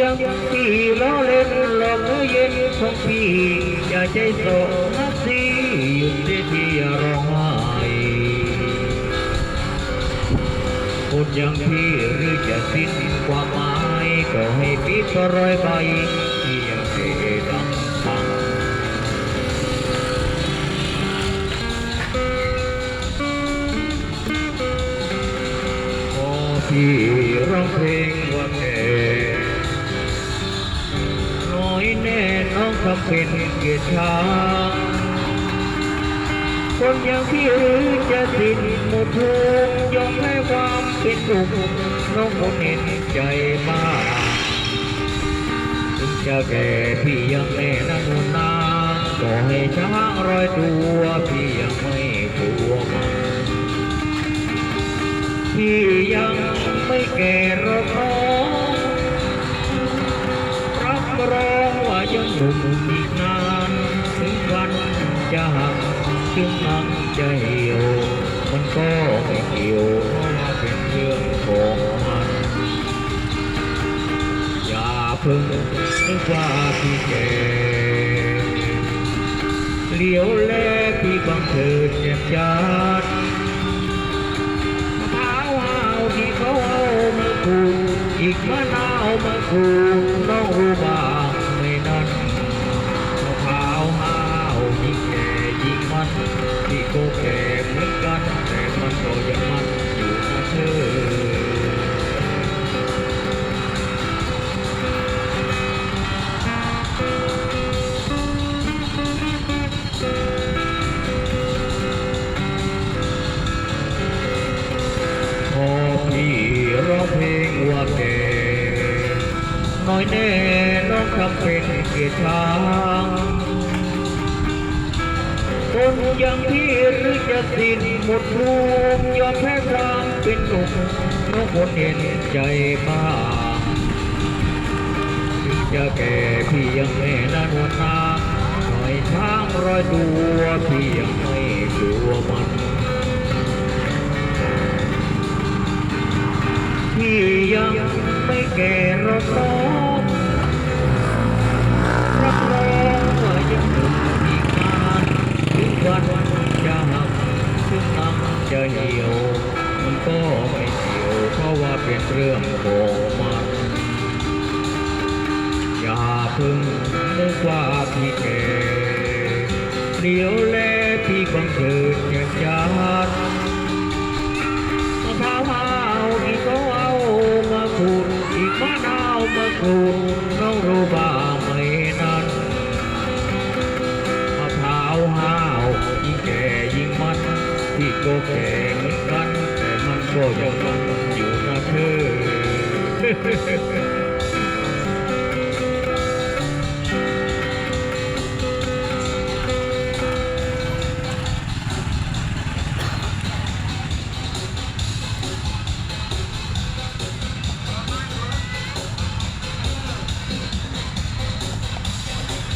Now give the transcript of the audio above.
ยังพี่ล้อเล่นหลอกเมื่อเย็นของพี่อย่าใจโศกนักสิหยุดได้ที่ร้องไห้คนย่างพี่หรือจะสิ้นความหมายก็ให้พี่ก็รอยไปที่ยังเสียดังฟังพอพี่ร้องเพลงว่า ทำเป็นเกียรติชาคนอย่างพี่หรือจะสิ้นหมดทุกยอมให้ความเป็นทุกข์น้องคนเห็นใจมากถึงจะแก่พี่ยังแน่นานนาก็ให้ช้างรอยตัวพี่ยังไม่กลัวมันพี่ยังไม่แก่ สุขอีกนานถึงวันจะหักถึงมันจะเหี่ยวมันก็ไม่เกี่ยวเพราะว่าเป็นเรื่องของมัน อย่าเพิ่งนึกว่าพี่แก่เหลียวแลพี่บังเกิดเจ็บจัดเท้าเอาที่เขาเอามาคูอีกมะนาวมาคูน้องรู้บ้า มัน ที่ก็แก่เหมือนกัน แต่มันก็ยังมันอยู่นะเธอพอพี่ร้องเพลงว่าแก่น้อยแน่น้องทำเป็นเกียรติช้าง คนอย่างพี่หรือจะสิ้นหมดทุกข์ยอมแพ้ความเป็นหนุ่มน้องคนเห็นใจมากถึงจะแก่พี่ยังแม่นานวันนาหน่อยช้างร้อยตัวพี่ยังไม่กลัวมันพี่ยังไม่แก่หรอก จะเหี่ยวมันก็ไม่เหี่ยวเพราะว่าเป็นเรื่องของมันอย่าพึ่งนึกว่าพี่แก่เดี๋ยวแลพี่บังเกิด แก่เหมือนกันแต่มันก็ยังมันอยู่กับเธอ